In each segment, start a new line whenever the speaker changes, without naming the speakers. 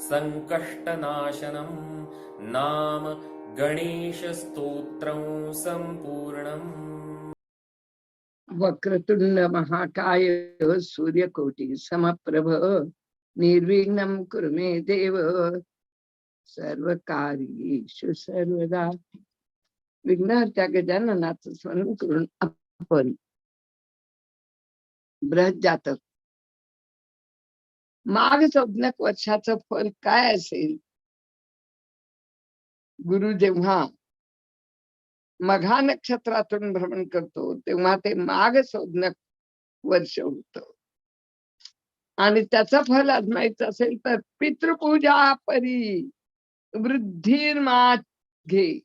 सङ्कष्टनाशनं नाम गणेशस्तोत्रं सम्पूर्णम्।
वक्रतुंड महाकाय सूर्यकोटि समप्रभ निर्विघ्नं कुरु मे देव। सर्वकार्येषु सर्वदा विघ्नार्थ्या गजाननाचं स्मरण करून आपण ब्रज जातक माघ संज्ञक वर्षाचं फल काय असेल? गुरु जेव्हा मघा नक्षत्रातून भ्रमण करतो तेव्हा ते माघ संज्ञक वर्ष होत. आणि त्याचं फल आजमायचं असेल तर पितृपूजा परी वृद्धिर्मात घे.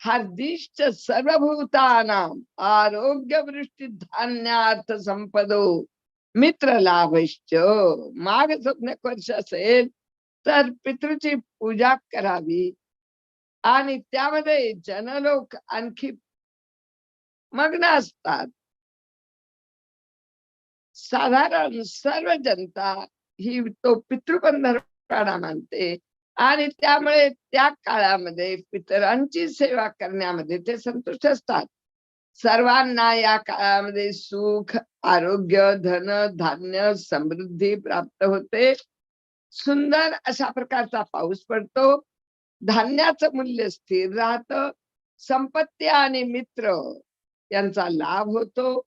हार्दिष्ट सर्वभूतानां आरोग्य वृष्टी धान्यार्थ संपदो. मित्र लाभश्च माघ स्वप्नक वर्ष असेल तर पितृची पूजा करावी. आणि त्यामध्ये जनलोक आणखी मग्न असतात. साधारण सर्व जनता ही तो पितृबंधनपणा मानते. आणि त्यामुळे त्या काळामध्ये पितरांची सेवा करण्यामध्ये ते संतुष्ट असतात. सर्वांना या काळामध्ये सुख आरोग्य धन धान्य समृद्धी प्राप्त होते. सुंदर अशा प्रकारचा पाऊस पडतो. धान्याचं मूल्य स्थिर राहत. संपत्ती आणि मित्र यांचा लाभ होतो.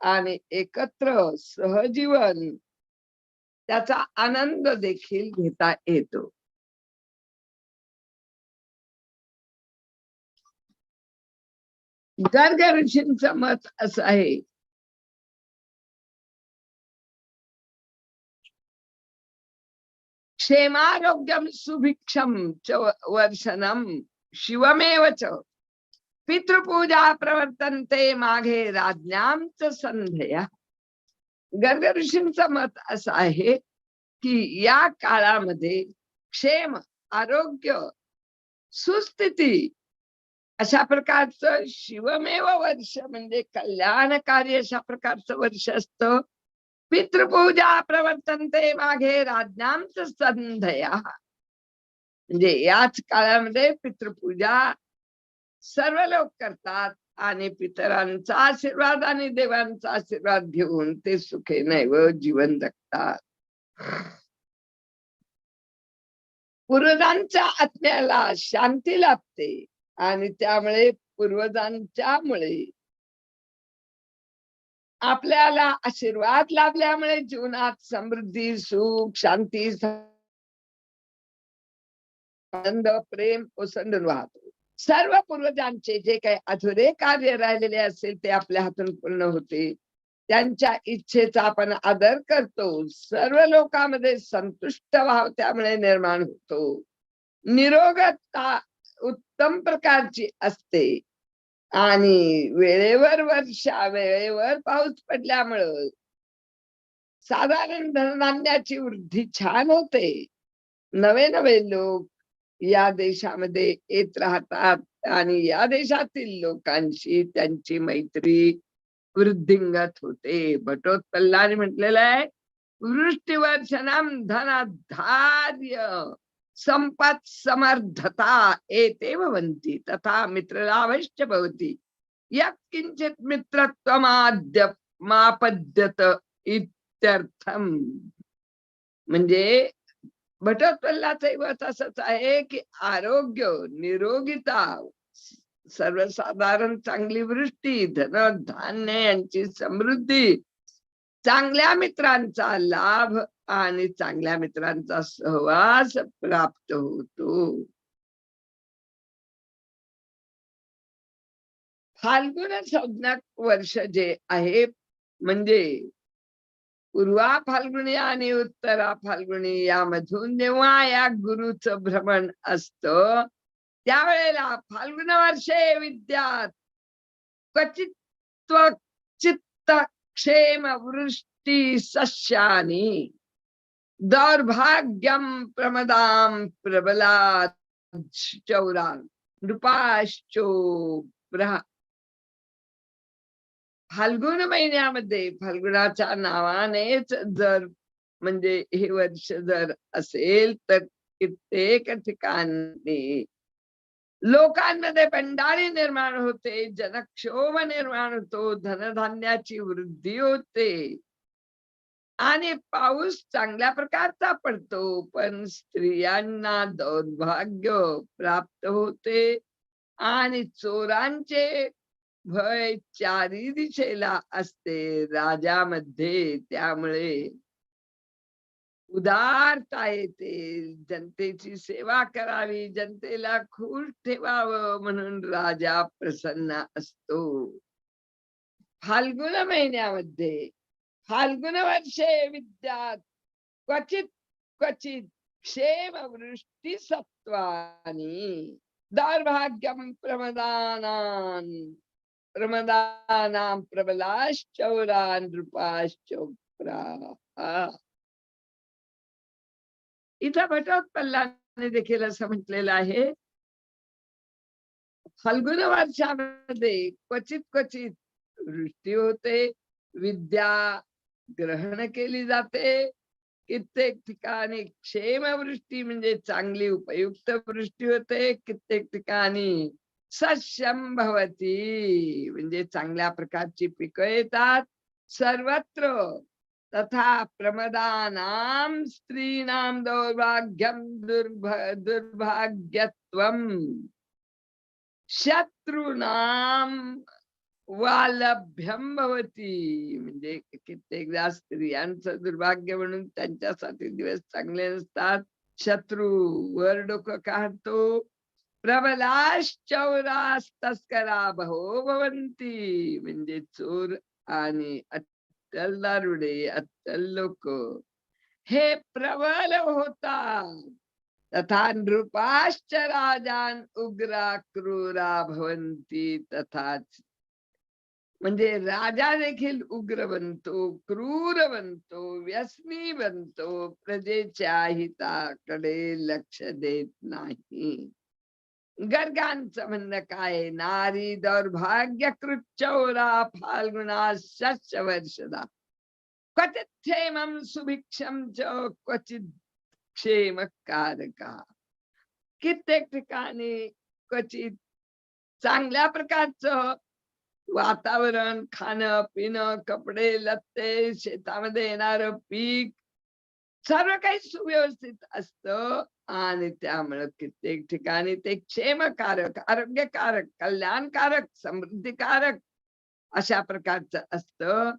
आणि एकत्र सहजीवन त्याचा आनंद देखील घेता येतो. गर्ग ऋषींचं मत असं आहे क्षेमारोग्यम सुभिक्षम च वर्षनम शिवमेव च पितृपूजा प्रवर्तनते मागे राज्ञांच संध्या गर्ग ऋषींचं मत असं आहे की या काळामध्ये क्षेम आरोग्य सुस्थिती अशा प्रकारचं शिवमेव वर्ष म्हणजे कल्याणकारी अशा प्रकारचं वर्ष असतं. पितृपूजा प्रवर्तनते मागे राज्ञांच संधया. म्हणजे याच काळामध्ये पितृपूजा सर्व लोक करतात आणि पितरांचा आशीर्वाद आणि देवांचा आशीर्वाद घेऊन ते सुखे नैव जीवन जगतात. पूर्वजांच्या आत्म्याला शांती लाभते. आणि त्यामुळे पूर्वजांच्यामुळे आपल्याला आशीर्वाद लाभल्यामुळे जीवनात समृद्धी सुख शांती आनंद प्रेम ओसंडून वाहतो. सर्व पूर्वजांचे जे काही अधुरे कार्य राहिलेले असेल ते आपल्या हातून पूर्ण होते. त्यांच्या इच्छेचा आपण आदर करतो. सर्व लोकांमध्ये संतुष्ट भाव त्यामुळे निर्माण होतो. निरोगता उत्तम प्रकारची असते. आणि वेळेवर वर्षा वेळेवर पाऊस पडल्यामुळं साधारण धनधान्याची वृद्धी छान होते. नवे नवे लोक या देशामध्ये येत राहतात आणि या देशातील लोकांशी त्यांची मैत्री वृद्धिंगत होते. भटोत्पल्लाने म्हटलेलं आहे वृष्टीवर्षणम धनाधार्य. संपत समर्थता एते भवन्ति तथा मित्रलाभश्च भवति। यत्किंचित मित्रत्वमाद्य मापद्यत इत्यर्थम। म्हणजे भटोत्पल्लाचं मत असंच आहे की आरोग्य निरोगिता सर्वसाधारण चांगली वृष्टी धन धान्य यांची समृद्धी चांगल्या मित्रांचा लाभ आणि चांगल्या मित्रांचा सहवास प्राप्त होतो. फाल्गुन संज्ञात वर्ष जे आहे म्हणजे पूर्वा फाल्गुनी आणि उत्तरा फाल्गुनी यामधून जेव्हा या गुरुचं भ्रमण असत त्यावेळेला फाल्गुन वर्षे विद्यात क्वचित्व चित्त क्षेम वृष्टी सस्यानी. दौर्भाग्यम प्रमदाम प्रबला चौरा नृपाश्चो फाल्गुन महिन्यामध्ये फाल्गुनाच्या नावानेच जर म्हणजे हे वर्ष जर असेल तर कित्येक ठिकाणी लोकांमध्ये पंडारी निर्माण होते जनक्षोभ निर्माण होतो धनधान्याची वृद्धी होते. आणि पाऊस चांगल्या प्रकारचा पडतो पण स्त्रियांना दौर्भाग्य प्राप्त होते. आणि चोरांचे भय चारी दिशेला असते राजामध्ये त्यामुळे उदारता येते. जनतेची सेवा करावी जनतेला खुश ठेवावं म्हणून राजा प्रसन्न असतो. फाल्गुन महिन्यामध्ये फाल्गुन वर्षे क्वचित् क्वचित क्वचित क्षेम वृष्टी प्रमदानां प्रबलाश्चौरा नृपाश्चोप्रा इथं भटोत्पल्लाने देखील असं म्हटलेलं आहे फाल्गुन वर्षामध्ये क्वचित क्वचित वृष्टी होते विद्या ग्रहण केली जाते कित्येक ठिकाणी क्षेमवृष्टी म्हणजे चांगली उपयुक्त वृष्टी होते. कित्येक ठिकाणी सशंभवती म्हणजे चांगल्या प्रकारची पिकं येतात. सर्वत्र तथा प्रमदानाम स्त्रीनाम दौर्भाग्यम दुर्भ दुर्भाग्यत्वम. शत्रूनाम वालभ्यम भवती. म्हणजे कित्येकदा स्त्रियांचं दुर्भाग्य म्हणून त्यांच्यासाठी दिवस चांगले नसतात. शत्रू वर डोकं काढतो. प्रबलाश्चौरास तस्करा भो भवंती म्हणजे चोर आणि अत्तल दारुडे अत्तल लोक. हे प्रबल होतात. तथा नृपाश्च राजान उग्रा क्रूरा भवंती तथाच म्हणजे राजा देखील उग्र बनतो क्रूर बनतो व्यसनी बनतो प्रजेच्या हिताकडे लक्ष देत नाही. गर्गांचं म्हणणं काय नारी दौर्भाग्य कृच्चौरा फाल्गुना शस्य वर्षदा. क्वचित क्षेमम सुभिक्षम च क्वचित क्षेम कारका कित्येक ठिकाणी क्वचित चांगल्या प्रकारचं वातावरण खाणं पिणं कपडे लत्ते शेतामध्ये येणार पीक सर्व काही सुव्यवस्थित असतं. आणि त्यामुळे कित्येक ठिकाणी ते क्षेमकारक आरोग्यकारक कल्याणकारक समृद्धीकारक अशा प्रकारचं असतं.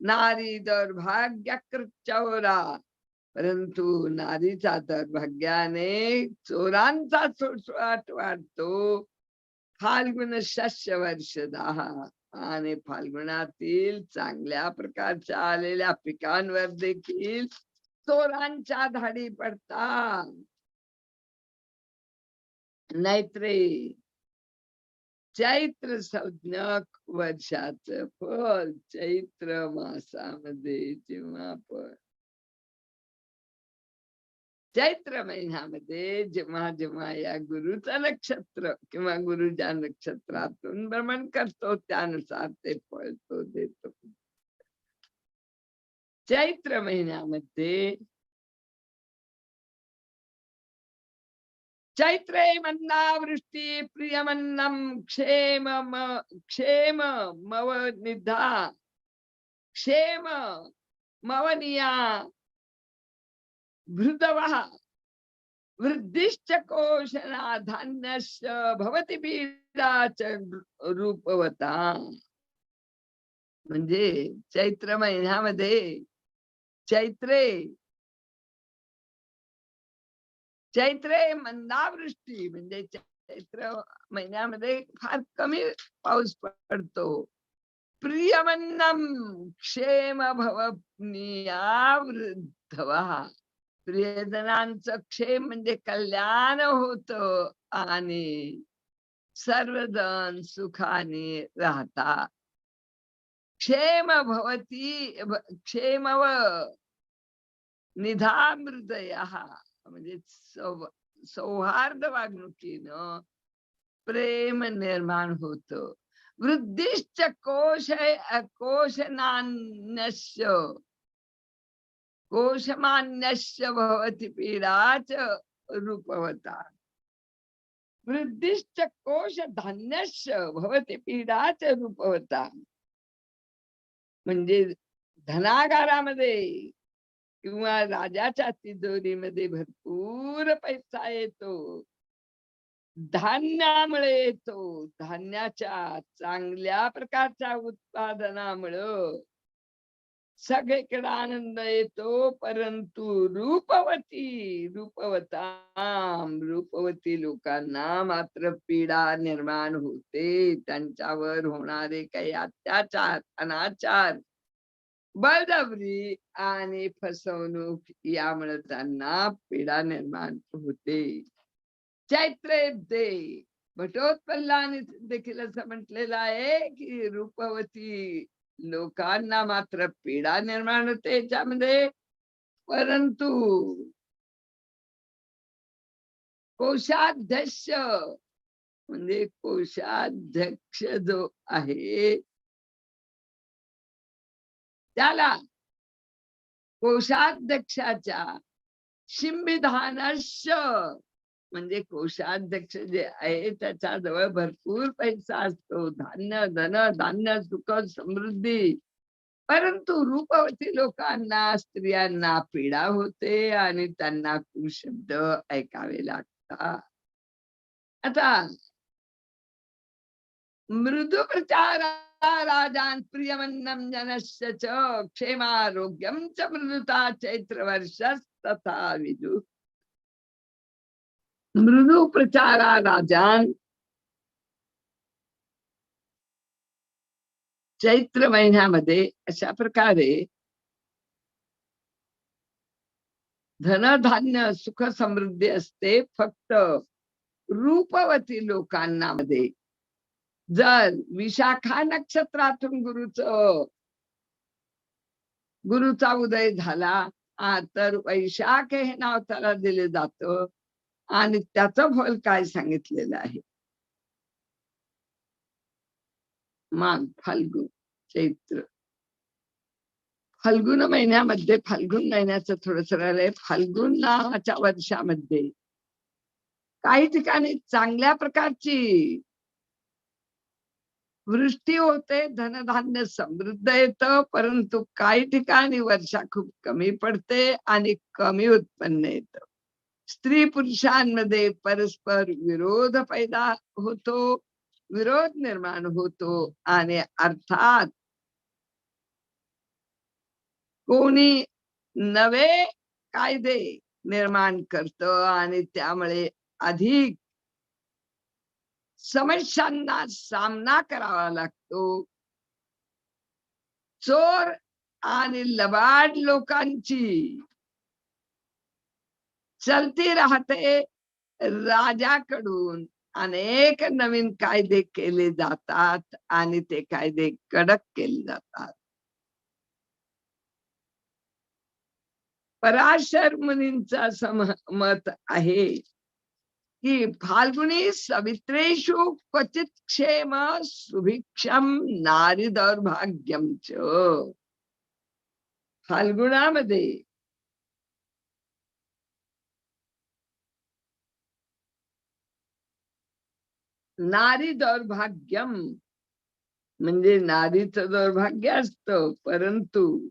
नारी दौर्भाग्यकृत चौरा परंतु नारीचा दौर्भाग्याने भाग्याने चोरांचा सुळसुळाट वाढतो. फाल्गुन शस्य वर्ष दहा. आणि फाल्गुणातील चांगल्या प्रकारच्या आलेल्या पिकांवर देखील चोरांच्या धाडी पडतात. नाहीतरे चैत्र संज्ञक वर्षाचं फळ चैत्र मासामध्ये जेव्हा पण चैत्र महिन्यामध्ये जेव्हा जेव्हा या गुरुचं नक्षत्र किंवा गुरुच्या नक्षत्रातून भ्रमण करतो. त्यानुसार ते फळ तो देतो. चैत्र महिन्यामध्ये चैत्रे मन्नावृष्टी प्रियमन्नम क्षेम म- क्षेम मव निधा क्षेम मवनिया भृदवः वृद्धिश्च कोशना धान्यश्च भवति पीडा च रूपवता। म्हणजे चैत्र महिन्यामध्ये चैत्रे चैत्रे मंदावृष्टी म्हणजे चैत्र महिन्यामध्ये फार कमी पाऊस पडतो। प्रियमन्नम क्षेम भवनिया वृद्धवा। प्रियजनांचं क्षेम म्हणजे कल्याण होत आणि सर्वजण सुखाने राहतात. क्षेम भवती क्षेम व निधामृदय म्हणजे सौ सौहार्द वागणुकीनं प्रेम निर्माण होत. वृद्धिश्च कोश कोशनान्यस्य कोशमान्यस्य भवति पीडाच रूपवता। वृद्धिश्च कोश धान्यस्य भवति पीडाच रूपवता। म्हणजे धनागारामध्ये किंवा राजाच्या तिजोरीमध्ये भरपूर पैसा येतो धान्यामुळे येतो धान्याच्या चांगल्या प्रकारच्या उत्पादनामुळं सगळीकडे आनंद येतो परंतु रूपवती रूपवताम रूपवती लोकांना मात्र पीडा निर्माण होते. त्यांच्यावर होणारे काही अत्याचार अनाचार बळजबरी आणि फसवणूक यामुळे त्यांना पीडा निर्माण होते. चैत्रेब्दे भटोत्पल्लाने देखील असं म्हटलेलं आहे की रूपवती लोकांना मात्र पीडा निर्माण होते याच्यामध्ये. परंतु कोशाध्यक्ष म्हणजे कोशाध्यक्ष जो आहे त्याला कोशाध्यक्षाच्या शिंबिधानश म्हणजे कोषाध्यक्ष जे आहे त्याच्याजवळ भरपूर पैसा असतो. धान्य धन धान्य सुख समृद्धी. परंतु रूपवती लोकांना स्त्रियांना पीडा होते आणि त्यांना कुशब्द ऐकावे लागतात. आता मृदू प्रचार राजान प्रियमन्नम जनस्य च क्षेमारोग्यम च मृदुता चैत्र वर्ष तथा विदु। मृदू प्रचारा राजान। चैत्र महिन्यामध्ये अशा प्रकारे धनधान्य सुख समृद्धी असते. फक्त रूपवती लोकांना मध्ये. जर विशाखा नक्षत्रातून गुरुच गुरुचा उदय झाला तर वैशाख हे नाव त्याला दिले जात. आणि त्याचं फल काय सांगितलेलं आहे? माघ फाल्गुन चैत्र. फाल्गुन महिन्यामध्ये फाल्गुन महिन्याचं थोडस राहिलंय. फाल्गुन नावाच्या वर्षामध्ये काही ठिकाणी चांगल्या प्रकारची वृष्टी होते धनधान्य समृद्ध येतं परंतु काही ठिकाणी वर्षा खूप कमी पडते आणि कमी उत्पन्न येतं. स्त्री पुरुषांमध्ये परस्पर विरोध पैदा होतो विरोध निर्माण होतो आणि अर्थात कोणी नवे कायदे निर्माण करत आणि त्यामुळे अधिक समस्यांना सामना करावा लागतो. चोर आणि लबाड लोकांची चलती राहते राजाकडून. अनेक नवीन कायदे केले जातात आणि ते कायदे कडक केले जातात. पराशर मुनींचा सम मत आहे की फाल्गुनी सवित्रेषु क्वचित क्षेम सुभिक्षम नारी दौर्भाग्यम च. फाल्गुणामध्ये नारी दौर्भाग्यम. म्हणजे नारीचं दौर्भाग्य असतं परंतु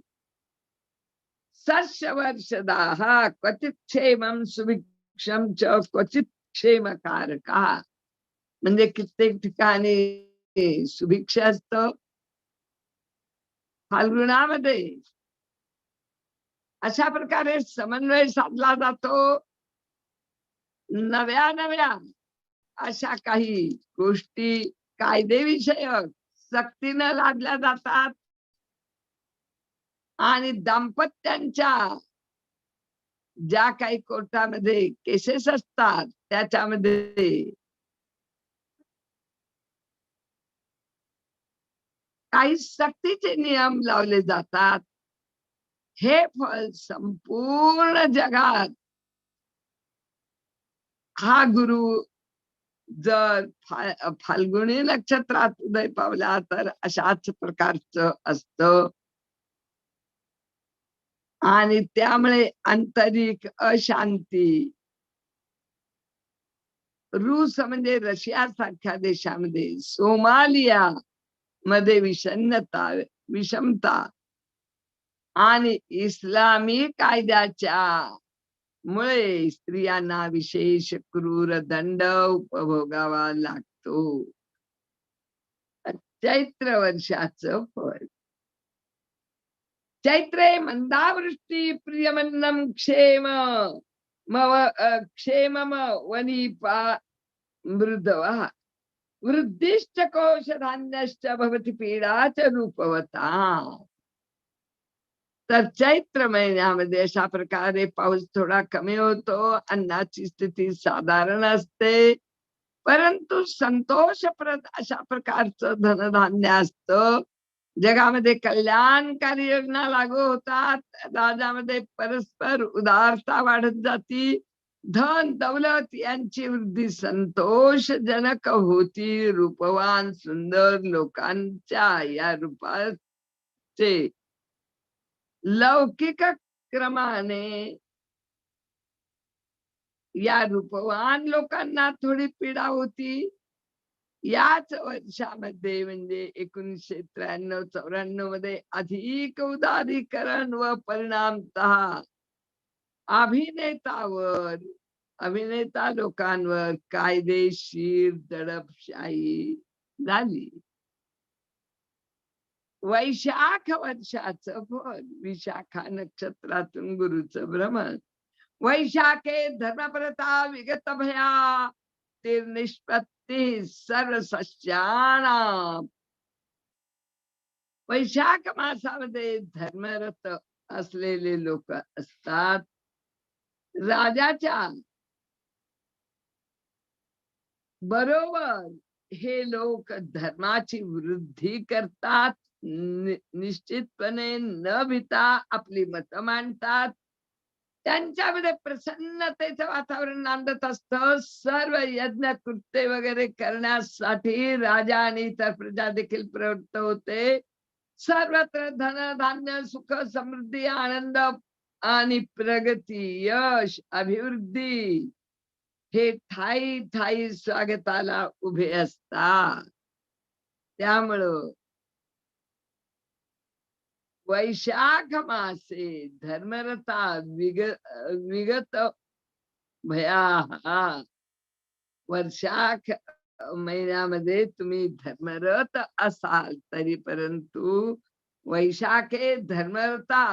सस्य वर्षदाः क्वचित क्षेमम सुभिक्षम च क्वचित क्षेमकारका. म्हणजे कित्येक ठिकाणी सुभिक्ष असत. फाल्गुणामध्ये अशा प्रकारे समन्वय साधला जातो. नव्या नव्या अशा काही गोष्टी कायदेविषयक सक्तीनं लादल्या जातात. आणि दाम्पत्यांच्या ज्या काही कोर्टामध्ये केसेस असतात त्याच्यामध्ये काही सक्तीचे नियम लावले जातात. हे फळ संपूर्ण जगात हा गुरु जर फा फाल्गुनी नक्षत्रात उदय पावला तर अशाच प्रकारचं असत. आणि त्यामुळे आंतरिक अशांती. रूस म्हणजे रशिया सारख्या देशामध्ये सोमालिया मध्ये विषन्नता विषमता आणि इस्लामी कायद्याच्या मुळे स्त्रियांना विशेष क्रूर दंड उपभोगावा लागतो. चैत्र वर्षाच फळ. चैत्रे मंदावृष्टी प्रियमन्नम क्षेम मव क्षेमम वनीपा मृदव. वृद्धिश्च कोशधान्यश्च भवति च रूपवता. तर चैत्र महिन्यामध्ये अशा प्रकारे पाऊस थोडा कमी होतो अन्नाची स्थिती साधारण असते. परंतु संतोषप्रद अशा प्रकारचं धनधान्य असतं. जगामध्ये कल्याणकारी योजना लागू होतात. राजामध्ये परस्पर उदारता वाढत जाती. धन दौलत यांची वृद्धी संतोषजनक होती. रूपवान सुंदर लोकांच्या या रूपाचे लौकिक क्रमाने. या रूपवान लोकांना थोडी पीडा होती. याच वर्षामध्ये म्हणजे एकोणीशे त्र्याण्णव चौऱ्याण्णवमध्ये अधिक उदारीकरण व परिणामत अभिनेतावर अभिनेता लोकांवर कायदेशीर दडपशाही झाली. वैशाख वर्षाचं फळ विशाखा नक्षत्रातून गुरुचं भ्रमण वैशाखे धर्मप्रता विगत भया ते निष्पत्ती सर्व सस्याना वैशाख मासामध्ये धर्मरत असलेले लोक असतात। राजाच्या बरोबर हे लोक धर्माची वृद्धी करतात। निश्चितपणे न भिता आपली मत मांडतात. त्यांच्यामध्ये प्रसन्नतेचं वातावरण नांदत असत. सर्व यज्ञ कृत्य वगैरे करण्यासाठी राजा आणि इतर प्रजा देखील प्रवृत्त होते. सर्वत्र धन धान्य सुख समृद्धी आनंद आणि प्रगती यश अभिवृद्धी हे ठाई ठाई स्वागताला उभे असतात. त्यामुळं वैशाख मासे धर्मरता विगत, भया वर्षाख, महिन्यामध्ये तुम्ही धर्मरत असाल, तरी परंतु वैशाखे धर्मरता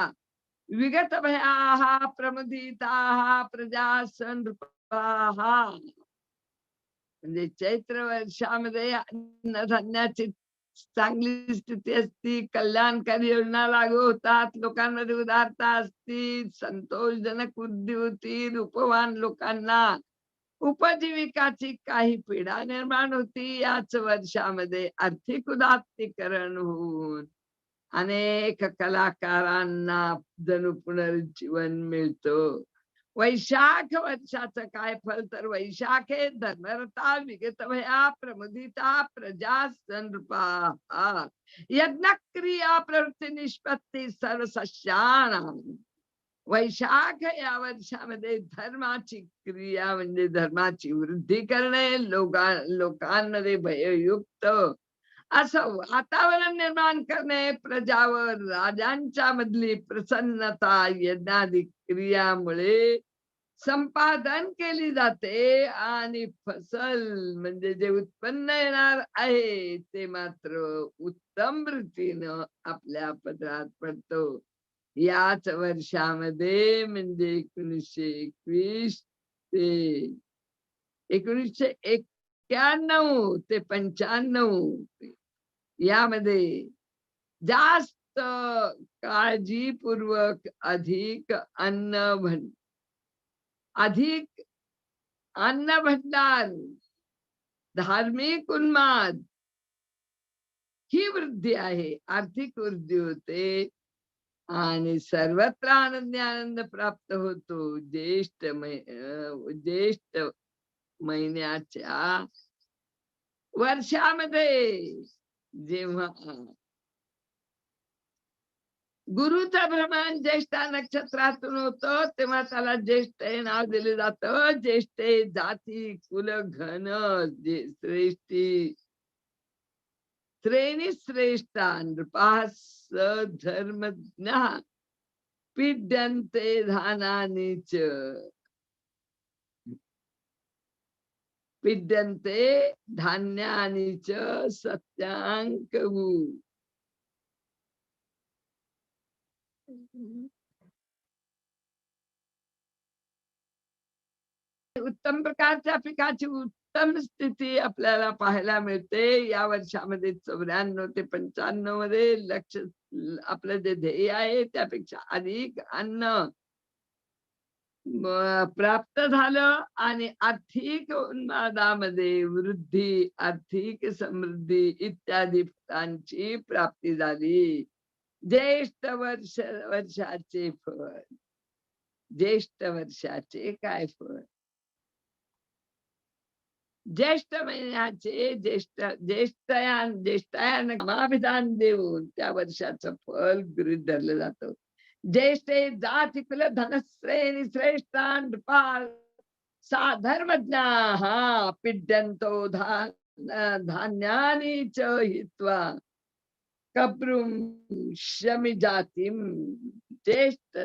विगत भया प्रमुदिताहा प्रजा नृपाहा म्हणजे चैत्र वर्षामध्ये अन्नधान्याची चांगली स्थिती असती कल्याणकारी योजना लागू होतात लोकांमध्ये उदारता असती संतोषजनक वृद्धी होती रूपवान लोकांना उपजीविकाची काही पीडा निर्माण होती याच वर्षामध्ये आर्थिक उदात्तीकरण होऊन अनेक कलाकारांना जणू पुनर्जीवन मिळतो. वैशाख वर्षाचं काय फल तर वैशाखे धर्मरता विगत भया प्रमुदिता प्रजा संपा यज्ञ क्रिया प्रवृत्ती निष्पत्ती सर्व वैशाख या वर्षामध्ये धर्माची क्रिया म्हणजे धर्माची वृद्धी करणे लोका लोकांमध्ये भययुक्त. असं वातावरण निर्माण करणे प्रजावर राजांच्या मधली प्रसन्नता यज्ञादी क्रियामुळे संपादन केली जाते आणि फसल म्हणजे जे उत्पन्न येणार आहे ते मात्र उत्तम रीतीनं आपल्या पदरात पडतो. याच वर्षामध्ये म्हणजे एकोणीसशे एकवीस ते एकोणीसशे एक्क्याण्णव ते पंच्याण्णव यामध्ये जास्त काळजीपूर्वक अधिक अन्न भं अधिक अन्न भंडार धार्मिक उन्माद ही वृद्धी आहे. आर्थिक वृद्धी होते आणि सर्वत्र आनंद आनंद प्राप्त होतो. ज्येष्ठ ज्येष्ठ महिन्याच्या वर्षामध्ये जेव्हा गुरुचा भ्रमण ज्येष्ठा नक्षत्रातून होतं तेव्हा त्याला ज्येष्ठ हे नाव दिले जात ज्येष्ठे जाती कुल घन श्रेष्ठी श्रेणी श्रेष्ठा नृपास धर्मज्ञ पिड्यंते धानानीच पिड्यंते च सत्यांकहु उत्तम प्रकारच्या पिकाची उत्तम स्थिती आपल्याला पाहायला मिळते. या वर्षामध्ये चौऱ्याण्णव ते पंच्याण्णवमध्ये लक्ष आपलं जे ध्येय आहे त्यापेक्षा अधिक अन्न प्राप्त झालं आणि आर्थिक उन्मादामध्ये वृद्धी आर्थिक समृद्धी इत्यादी फळांची प्राप्ती झाली. ज्येष्ठ वर्ष वर्षाचे फळ. ज्येष्ठ वर्षाचे काय फळ? ज्येष्ठ महिन्याचे ज्येष्ठ ज्येष्ठयान ज्येष्ठयान महाविधान देऊन त्या वर्षाचं फल गृहित धरलं जातं. ज्येष्ठे जाती कुल धनश्रेणी श्रेष्ठान नृपाल सा हा पिड्यंतो धान्यानी च हित्वा. कब्रुम शमी जातीम ज्येष्ठ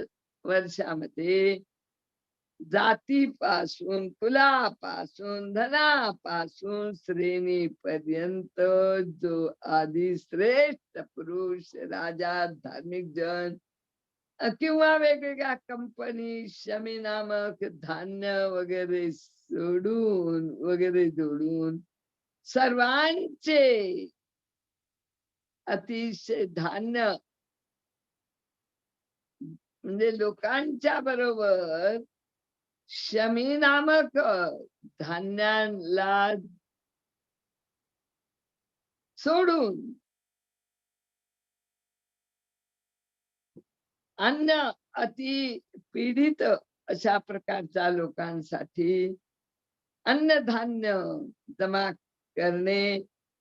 वर्षामध्ये जातीपासून कुलापासून धनापासून श्रेणी पर्यंत जो आधी श्रेष्ठ पुरुष राजा धार्मिक जन किंवा वेगवेगळ्या कंपनी शमी नामक धान्य वगैरे सोडून वगैरे जोडून सर्वांचे अतिशय धान्य. म्हणजे लोकांच्या बरोबर शमी नामक धान्याला सोडून अन्न अति पीडित अशा प्रकारच्या लोकांसाठी अन्नधान्य जमा करणे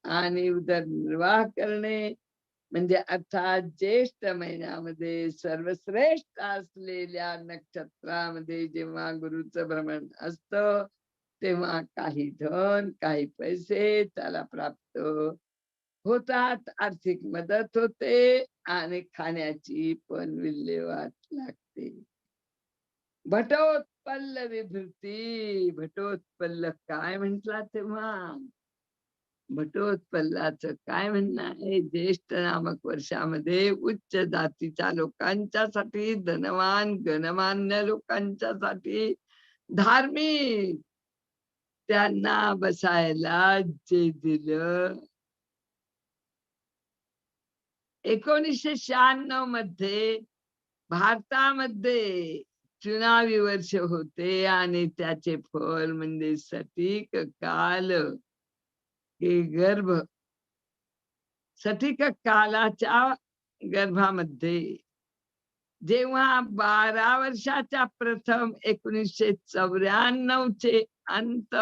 आणि उदरनिर्वाह करणे. म्हणजे अर्थात ज्येष्ठ महिन्यामध्ये सर्वश्रेष्ठ असलेल्या नक्षत्रामध्ये जेव्हा गुरुचं भ्रमण असत तेव्हा काही धन काही पैसे त्याला प्राप्त होतात. आर्थिक मदत होते आणि खाण्याची पण विल्हेवाट लागते. भटोत्पल्ल विभृती भटोत्पल्ल काय म्हंटला तेव्हा? भटोत्पल्लाच काय म्हणणं आहे? ज्येष्ठ नामक वर्षामध्ये उच्च जातीच्या लोकांच्यासाठी धनवान गणमान्य लोकांच्यासाठी धार्मिक त्यांना बसायला जे दिलं. एकोणीसशे शहाण्णवमध्ये भारतामध्ये चुनावी वर्ष होते आणि त्याचे फल म्हणजे सटीक काल हे गर्भ सटीक कालाच्या गर्भामध्ये. जेव्हा बारा वर्षाच्या प्रथम एकोणीसशे चौऱ्याण्णव चे अंत